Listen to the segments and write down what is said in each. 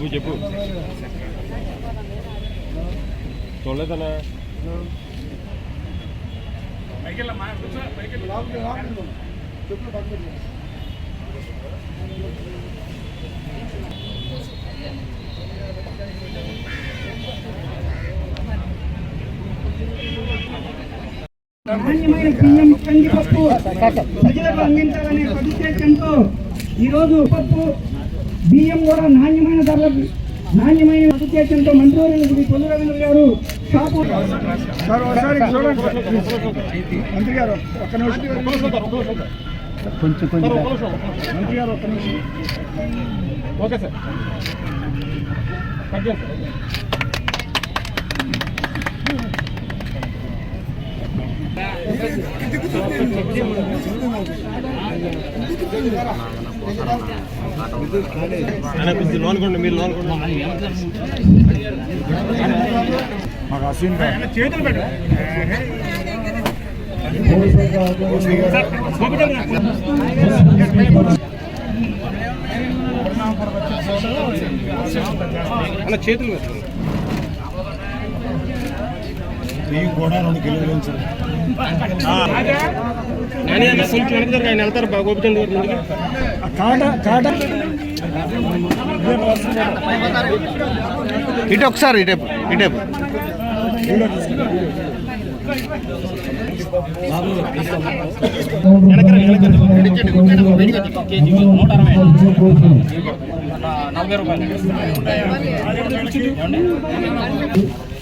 బాబు చెప్పు. చూడలేదనా నాణ్యమైన బియ్యం కందిపప్పు. ప్రజలకు అందించాలనే సదుద్దేశంతో ఈరోజు పప్పు బియ్యం కూడా నాణ్యమైన ధరలకు నాణ్యమైన సదుద్దేశంతో మంత్రివర్యులు శ్రీ పొల్లు రవీంద్ర గారు షాపు సార్ ఒకసారి చూడండి మంత్రి గారు ఒక్క నిమిషం కొంచెం కొంచెం మంత్రి గారు ఒక్క నిమిషం ఓకే సార్ లోన్ కొండి మీరు లోన్ కొండి మాకు అసీన్ చేతులు పెట్టు చేతులు ఈ కూడా రెండు కిలోలు సార్ కొంచెం వెనక జరగండి. ఆయన వెళ్తారు గోపిచంద్ గారు ముందుకు కాట కాట ఇటు ఒకసారి ఇటేపు ఇటేపు నలభై రూపాయలు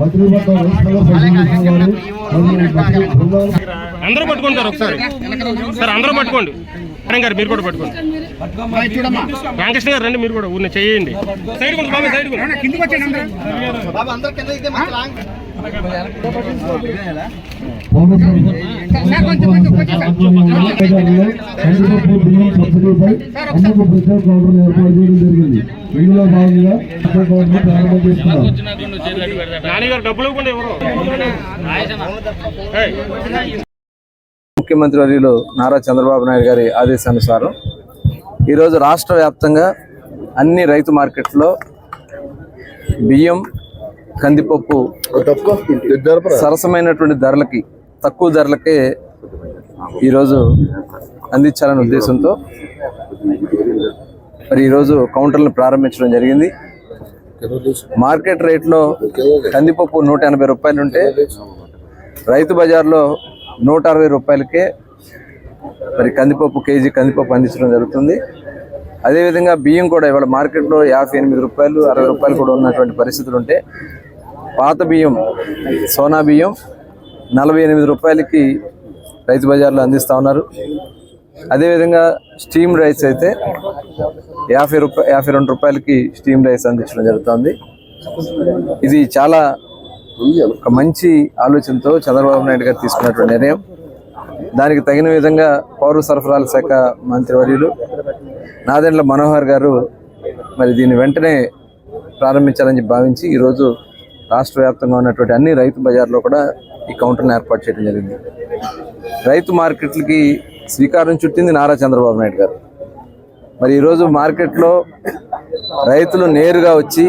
మంత్రి అందరూ పట్టుకుంటారు ఒకసారి. సార్ అందరూ పట్టుకోండి. గారు మీరు కూడా పట్టుకోండి. రామకృష్ణ గారు రండి మీరు కూడా ఊరిని చేయండి. సైడ్ కొంచెం బాబు సైడ్ నాన్నగారు డబ్బులు ఇవ్వకుండా ఎవరు? ఏయ్. ముఖ్యమంత్రి వర్యులు నారా చంద్రబాబు నాయుడు గారి ఆదేశానుసారం ఈరోజు రాష్ట్ర వ్యాప్తంగా అన్ని రైతు మార్కెట్లో బియ్యం కందిపప్పు సరసమైనటువంటి ధరలకి తక్కువ ధరలకే ఈరోజు అందించాలనే ఉద్దేశంతో మరి ఈరోజు కౌంటర్లను ప్రారంభించడం జరిగింది. మార్కెట్ రేట్లో కందిపప్పు నూట ఎనభై రూపాయలు ఉంటే రైతు బజార్లో నూట అరవై రూపాయలకే మరి కందిపప్పు కేజీ కందిపప్పు అందించడం జరుగుతుంది. అదేవిధంగా బియ్యం కూడా ఇవాళ మార్కెట్లో యాభై ఎనిమిది రూపాయలు అరవై రూపాయలు కూడా ఉన్నటువంటి పరిస్థితులు ఉంటే పాత బియ్యం సోనా బియ్యం నలభై ఎనిమిది రూపాయలకి రైతు బజార్లో అందిస్తూ ఉన్నారు. అదేవిధంగా స్టీమ్ రైస్ అయితే యాభై రూపాయ యాభై రెండు రూపాయలకి స్టీమ్ రైస్ అందించడం జరుగుతుంది. ఇది చాలా ఒక మంచి ఆలోచనతో చంద్రబాబు నాయుడు గారు తీసుకున్నటువంటి నిర్ణయం. దానికి తగిన విధంగా పౌర సరఫరాల శాఖ మంత్రివర్యులు నాదెండ్ల మనోహర్ గారు మరి దీన్ని వెంటనే ప్రారంభించాలని భావించి ఈరోజు రాష్ట్ర వ్యాప్తంగా ఉన్నటువంటి అన్ని రైతు బజార్లో కూడా ఈ కౌంటర్ను ఏర్పాటు చేయడం జరిగింది. రైతు మార్కెట్లకి శ్రీకారం చుట్టింది నారా చంద్రబాబు నాయుడు గారు. మరి ఈరోజు మార్కెట్లో రైతులు నేరుగా వచ్చి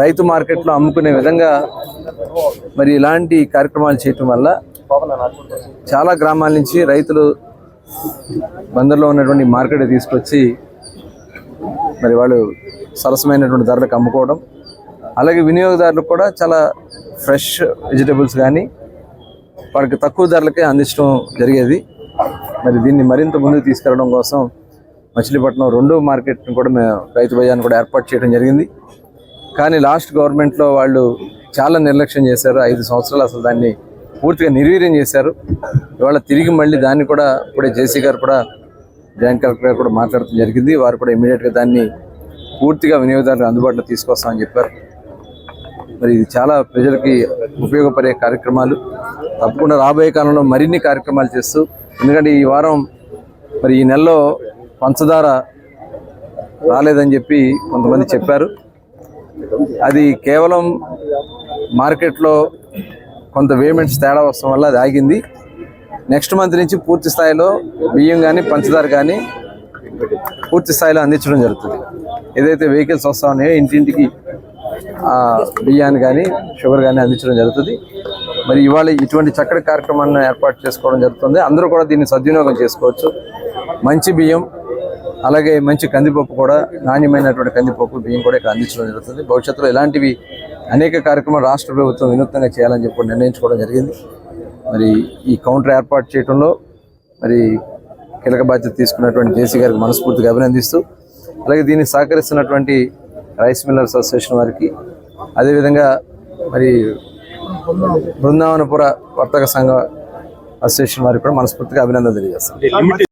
రైతు మార్కెట్లో అమ్ముకునే విధంగా మరి ఇలాంటి కార్యక్రమాలు చేయటం వల్ల చాలా గ్రామాల నుంచి రైతులు బందర్లో ఉన్నటువంటి మార్కెట్ తీసుకొచ్చి మరి వాళ్ళు సరసమైనటువంటి ధరలకు అమ్ముకోవడం అలాగే వినియోగదారులకు కూడా చాలా ఫ్రెష్ వెజిటబుల్స్ కానీ వాళ్ళకి తక్కువ ధరలకే అందించడం జరిగేది. మరి దీన్ని మరింత ముందుకు తీసుకెళ్ళడం కోసం మచిలీపట్నం రెండో మార్కెట్ని కూడా మేము రైతు బజార్ని కూడా ఏర్పాటు చేయడం జరిగింది. కానీ లాస్ట్ గవర్నమెంట్లో వాళ్ళు చాలా నిర్లక్ష్యం చేశారు. ఐదు సంవత్సరాలు అసలు దాన్ని పూర్తిగా నిర్వీర్యం చేశారు. ఇవాళ తిరిగి మళ్ళీ దాన్ని కూడా ఇప్పుడే జేసీ గారు కూడా జాయింట్ కలెక్టర్ గారు కూడా మాట్లాడటం జరిగింది. వారు కూడా ఇమీడియట్గా దాన్ని పూర్తిగా వినియోగదారులు అందుబాటులో తీసుకొస్తామని చెప్పారు. మరి ఇది చాలా ప్రజలకి ఉపయోగపడే కార్యక్రమాలు. తప్పకుండా రాబోయే కాలంలో మరిన్ని కార్యక్రమాలు చేస్తూ ఎందుకంటే ఈ వారం మరి ఈ నెలలో పంచదార రాలేదని చెప్పి కొంతమంది చెప్పారు. అది కేవలం మార్కెట్లో కొంత వేమెంట్స్ తేడా వస్తాం వల్ల అది ఆగింది. నెక్స్ట్ మంత్ నుంచి పూర్తి స్థాయిలో బియ్యం కానీ పంచదార కానీ పూర్తి స్థాయిలో అందించడం జరుగుతుంది. ఏదైతే వెహికల్స్ వస్తా ఉన్నాయో ఇంటింటికి బియ్యాన్ని కానీ షుగర్ కానీ అందించడం జరుగుతుంది. మరి ఇవాళ ఇటువంటి చక్కటి కార్యక్రమాన్ని ఏర్పాటు చేసుకోవడం జరుగుతుంది. అందరూ కూడా దీన్ని సద్వినియోగం చేసుకోవచ్చు. మంచి బియ్యం అలాగే మంచి కందిపప్పు కూడా నాణ్యమైనటువంటి కందిపప్పు బియ్యం కూడా ఇక్కడ అందించడం జరుగుతుంది. భవిష్యత్తులో ఇలాంటివి అనేక కార్యక్రమాలు రాష్ట్ర ప్రభుత్వం వినూత్నంగా చేయాలని చెప్పి నిర్ణయించుకోవడం జరిగింది. మరి ఈ కౌంటర్ ఏర్పాటు చేయడంలో మరి కీలక బాధ్యత తీసుకున్నటువంటి జేసీ గారికి మనస్ఫూర్తిగా అభినందిస్తూ అలాగే దీనికి సహకరిస్తున్నటువంటి రైస్ మిల్లర్స్ అసోసియేషన్ వారికి అదేవిధంగా మరి బృందావనపుర వర్తక సంఘ అసోసియేషన్ వారికి కూడా మనస్ఫూర్తిగా అభినందన తెలియజేస్తాం